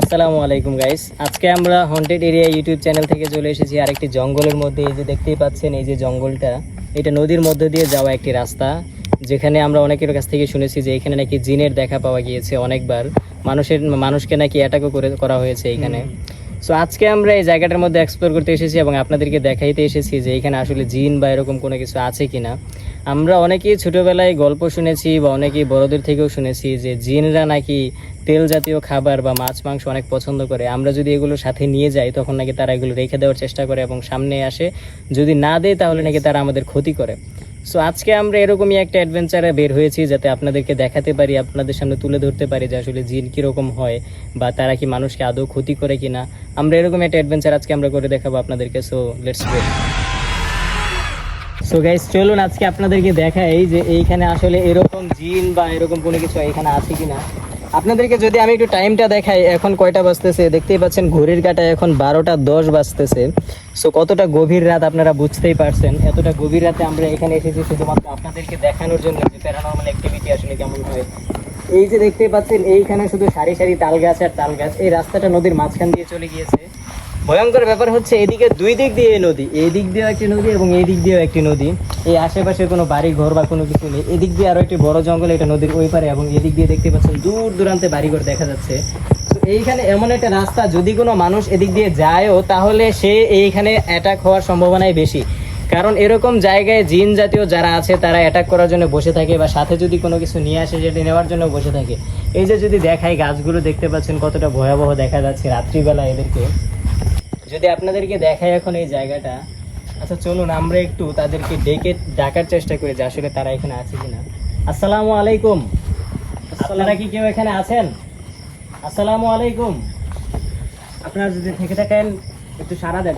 আসসালামু আলাইকুম গাইস আজকে আমরা হন্টেড এরিয়া ইউটিউব চ্যানেল থেকে চলে এসেছি আরেকটি জঙ্গলের মধ্যে। এই যে দেখতেই পাচ্ছেন এই যে জঙ্গলটা এটা নদীর মধ্যে দিয়ে যাওয়া একটি রাস্তা যেখানে আমরা অনেকের কাছ থেকে শুনেছি যে এখানে নাকি জিনের দেখা পাওয়া গিয়েছে অনেকবার। মানুষের মানুষকে নাকি অ্যাটাকও করে করা হয়েছে এখানে। সো আজকে আমরা এই জায়গাটার মধ্যে এক্সপ্লোর করতে এসেছি এবং আপনাদেরকে দেখাইতে এসেছি যে এখানে আসলে জিন বা এরকম কোনো কিছু আছে কিনা। আমরা অনেকেই ছোটোবেলায় গল্প শুনেছি বা অনেকেই বড়দের থেকেও শুনেছি যে জিনরা নাকি তেল জাতীয় খাবার বা মাছ, মাংস অনেক পছন্দ করে। আমরা যদি এগুলো সাথে নিয়ে যাই, তখন নাকি তারা এগুলো রেখে দেওয়ার চেষ্টা করে এবং সামনে আসে। যদি না দেয়, তাহলে নাকি তারা আমাদের ক্ষতি করে। সো আজকে আমরা এরকমই একটা অ্যাডভেঞ্চারে বের হয়েছি যাতে আপনাদেরকে দেখাতে পারি, আপনাদের সামনে তুলে ধরতে পারি যে আসলে জিন কীরকম হয় বা তারা কি মানুষকে আদৌ ক্ষতি করে কিনা। আমরা এরকম একটা অ্যাডভেঞ্চার আজকে আমরা করে দেখাবো আপনাদেরকে। So let's go so guys চলুন আজকে আপনাদেরকে দেখাই যে এইখানে আসলে এরকম জিন বা এরকম কোনো কিছু এখানে আছে কিনা। আপনাদেরকে যদি আমি একটু টাইমটা দেখাই, এখন কয়টা বাজতেছে? দেখতেই পাচ্ছেন ঘড়ির কাটা এখন বারোটা দশ বাজতেছে। সো কতটা গভীর রাত আপনারা বুঝতেই পারছেন। এতটা গভীর রাতে আমরা এখানে এসেছি শুধুমাত্র আপনাদেরকে দেখানোর জন্য যে প্যারানর্মাল অ্যাক্টিভিটি আসলে কেমন হয়। এই যে দেখতেই পাচ্ছেন, এইখানে শুধু সারি সারি তাল গাছ আর তাল গাছ। এই রাস্তাটা নদীর মাঝখান দিয়ে চলে গিয়েছে। ভয়ঙ্কর ব্যাপার হচ্ছে এদিকে দুই দিক দিয়ে নদী এই দিক দিয়েও একটি নদী এবং এই দিক দিয়েও একটি নদী। এই আশেপাশে কোনো বাড়ি ঘর বা কোনো কিছু নেই। এদিক দিয়ে আরও একটি বড় জঙ্গল, এটা নদীর ওই পারে এবং এদিক দিয়ে দেখতে পাচ্ছেন দূর দূরান্তে বাড়িঘর দেখা যাচ্ছে। তো এইখানে এমন একটা রাস্তা, যদি কোনো মানুষ এদিক দিয়ে যায়ও, তাহলে সে এইখানে অ্যাটাক হওয়ার সম্ভাবনাই বেশি। কারণ এরকম জায়গায় জিন জাতীয় যারা আছে, তারা অ্যাটাক করার জন্য বসে থাকে বা সাথে যদি কোনো কিছু নিয়ে আসে যেটি নেওয়ার জন্য বসে থাকে। এই যে যদি দেখাই, গাছগুলো দেখতে পাচ্ছেন কতটা ভয়াবহ দেখা যাচ্ছে রাত্রিবেলা এদেরকে। যদি আপনাদেরকে দেখায় এখন এই জায়গাটা আচ্ছা চলুন আমরা একটু তাদেরকে ডেকে ডাকার চেষ্টা করি যে আসলে তারা এখানে আছে কিনা। আসসালামু আলাইকুম। আপনারা কি কেউ এখানে আছেন? আসসালামু আলাইকুম। আপনারা যদি থেকে থাকেন, একটু সারা দেন।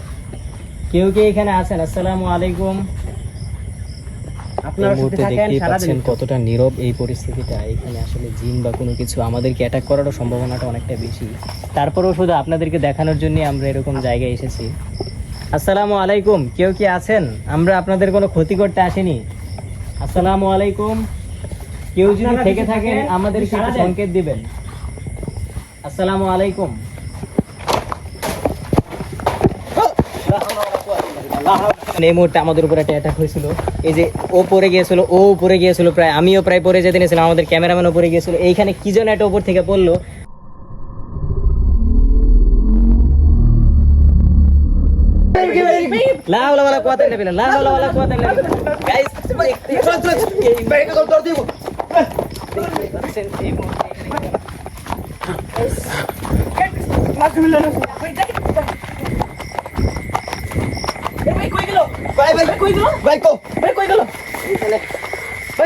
কেউ কি এখানে আছেন? আসসালামু আলাইকুম। থাকেন সাড়া দেন কতটা নীরব এই পরিস্থিতিটা। এখানে আসলে জিন বা কোনো কিছু আমাদেরকে অ্যাটাক করারও সম্ভাবনাটা অনেকটা বেশি। তারপরেও শুধু আপনাদেরকে দেখানোর জন্য আমরা এরকম জায়গায় এসেছি। আসসালামু আলাইকুম কেউ কি আছেন? আমরা আপনাদের কোনো ক্ষতি করতে আসেনি। আসসালামু আলাইকুম। কেউ যদি থেকে থাকেন আমাদের সংকেত দিবেন। আসসালামু আলাইকুম। এই মুহূর্তে আমাদের উপর একটা অ্যাটাক হয়েছিল। এই যে ও পরে গিয়েছিল, ও উপরে গিয়েছিল প্রায়, আমিও প্রায় পরে যেতে নিয়েছিলাম, আমাদের ক্যামেরাম্যান উপরে গিয়েছিল। এইখানে কি যেন একটা উপর থেকে পড়ল। লা হাওলা ওয়ালা কুওয়াতা ইল্লা বিল্লাহ, লা হাওলা ওয়ালা কুওয়াতা ইল্লা বিল্লাহ। গাইস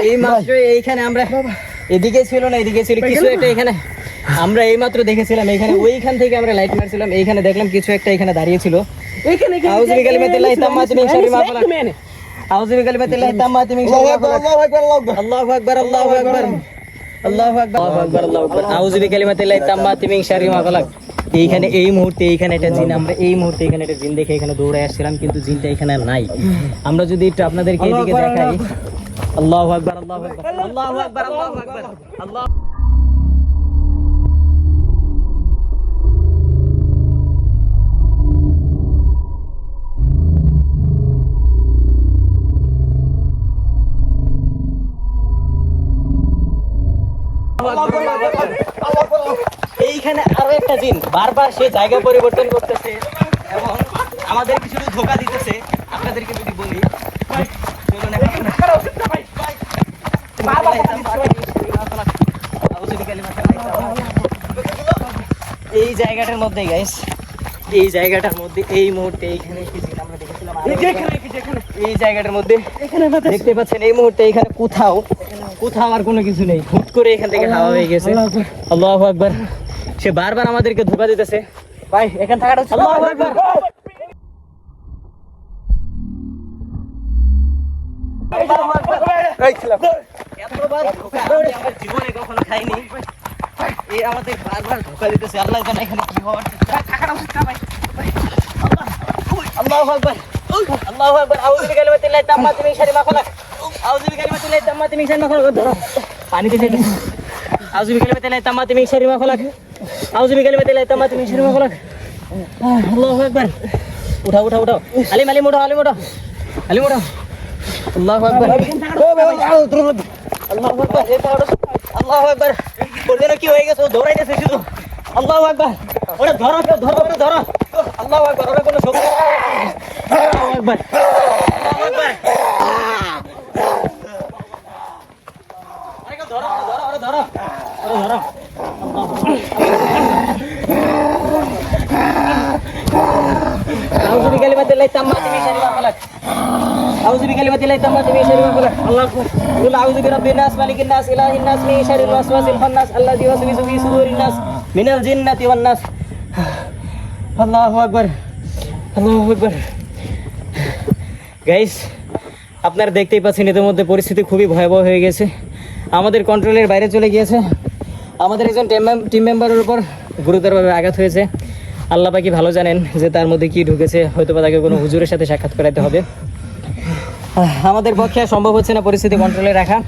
এই মাত্র এইখানে আমরা। এদিকে ছিল না এদিকে ছিল কিছু একটা এখানে। আমরা এই মাত্র দেখেছিলাম এখানে ওইখান থেকে আমরা লাইট মারছিলাম এইখানে দেখলাম কিছু একটা এখানে দাঁড়িয়ে ছিল। আউযু বিকালিমাতিল্লাহি তাম্মাতি শাররি মা খালাক আউযু বিকালিমাতিল্লাহি তাম্মাতি শাররি মা খালাক আল্লাহু আকবার আল্লাহু আকবার আল্লাহু আকবার। আল্লাহু আকবার আল্লাহু আকবার। এইখানে এই মুহূর্তে এইখানে একটা জিন আমরা এই মুহূর্তে এখানে একটা জিন দেখে এখানে দৌড়ে আসছিলাম কিন্তু জিনটা এখানে নাই। আমরা যদি একটু আপনাদেরকে এদিকে দেখাই। আল্লাহ আকবর। আল্লাহ আকবার আল্লাহু আকবার আল্লাহু আকবার। আল্লাহ এইখানে আরও একটা জিন বারবার সে জায়গা পরিবর্তন করতেছে এবং আমাদের কিছু ধোকা দিতেছে। আপনাদেরকে যদি বলি এই জায়গাটার মধ্যে গাইস এই জায়গাটার মধ্যে এই মুহূর্তে এইখানে আমরা দেখেছিলাম? এই জায়গাটার মধ্যে দেখতে পাচ্ছেন এই মুহূর্তে এখানে কোথাও কোথাও আর কোনো কিছু নেই। হুট করে এখান থেকে হাওয়া হয়ে গেছে। আল্লাহু আকবার। সে বারবার আমাদেরকে ধোকা দিতেছে। ভাই এখানে থাকাটা আল্লাহু আকবার। এতবার ধোঁকা আমার জীবনে কখনো খাইনি। এই আমাদের বারবার ধোকা দিতেছে। আল্লাহ জানে এখানে কি হওয়ার। আল্লাহু আকবার। আল্লাহু আকবার। আউযু তাম্মাতি মিন শাররি মা খালাক পানিতে ফেলে আউযু বিকালিমাতিল্লাহি তাম্মাতি মিন শাররি মা খালাক আউযু বিকালিমাতি ল্লাহি তাম্মাতি মিন শাররি মা খালাক আল্লাহু আকবার উঠাও উঠাও উঠাও আলিম আলিম উঠাও আলিম উঠাও আলিম উঠাও আল্লাহু আকবার আল্লাহু আকবার আল্লাহু আকবার ওর যেন কি হয়ে গেছে দৌড়াইতেছে শুধু আল্লাহু আকবার ওরে ধরো ধরো ধরো আল্লাহু আকবার ওরে কোনো শক্তি। আল্লাহু আকবার আল্লাহু আকবার আরে কেউ ধরো ওরে ধরো ওরে ধরো ওরে ধরো أعوذ بكلمات الله التامات من شر ما خلق أعوذ بكلمات الله التامات من شر ما خلق الله أكبر قل أعوذ برب الناس ملك الناس إله الناس من شر الوسواس الخناس الذي يوسوس في صدور الناس من الجنة والناس الله أكبر الله أكبر গাইস আপনারা দেখতেই পাচ্ছেন এদের মধ্যে পরিস্থিতি খুবই ভয়াবহ হয়ে গেছে আমাদের কন্ট্রোলের বাইরে চলে গিয়েছে। আমাদের একজন টিম মেম্বারের উপর গুরুতরভাবে আঘাত হয়েছে। আল্লাহ পাকি ভালো জানেন যে তার মধ্যে কি ঢুকেছে হয়তো বা তাকে কোনো হুজুরের সাথে সাক্ষাৎ করাতে হবে। আমাদের পক্ষে সম্ভব হচ্ছে না পরিস্থিতি কন্ট্রোলে রাখা।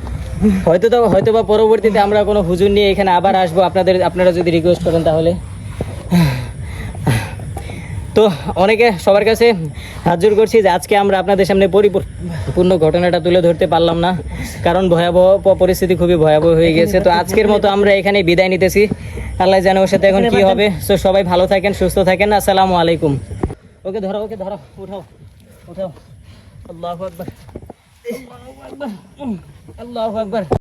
হয়তো তো হয়তো বা পরবর্তীতে আমরা কোনো হুজুর নিয়ে এখানে আবার আসব। আপনাদের আপনারা যদি রিকোয়েস্ট করেন তাহলে। তো অনেকে সবার কাছে হাত জোর করছি যে আজকে আমরা আপনাদের সামনে পরিপূর্ণ ঘটনাটা তুলে ধরতে পারলাম না। কারণ ভয়াবহ পরিস্থিতি খুবই ভয়াবহ হয়ে গেছে। তো আজকের মতো আমরা এখানে বিদায় নিতেছি। আল্লাহ জানে ওর সাথে এখন কি হবে। তো সবাই ভালো থাকেন, সুস্থ থাকেন। আসসালামু আলাইকুম। ওকে, ধরো ওকে, ধরো, উঠাও উঠাও। আল্লাহু আকবার। আল্লাহু আকবার।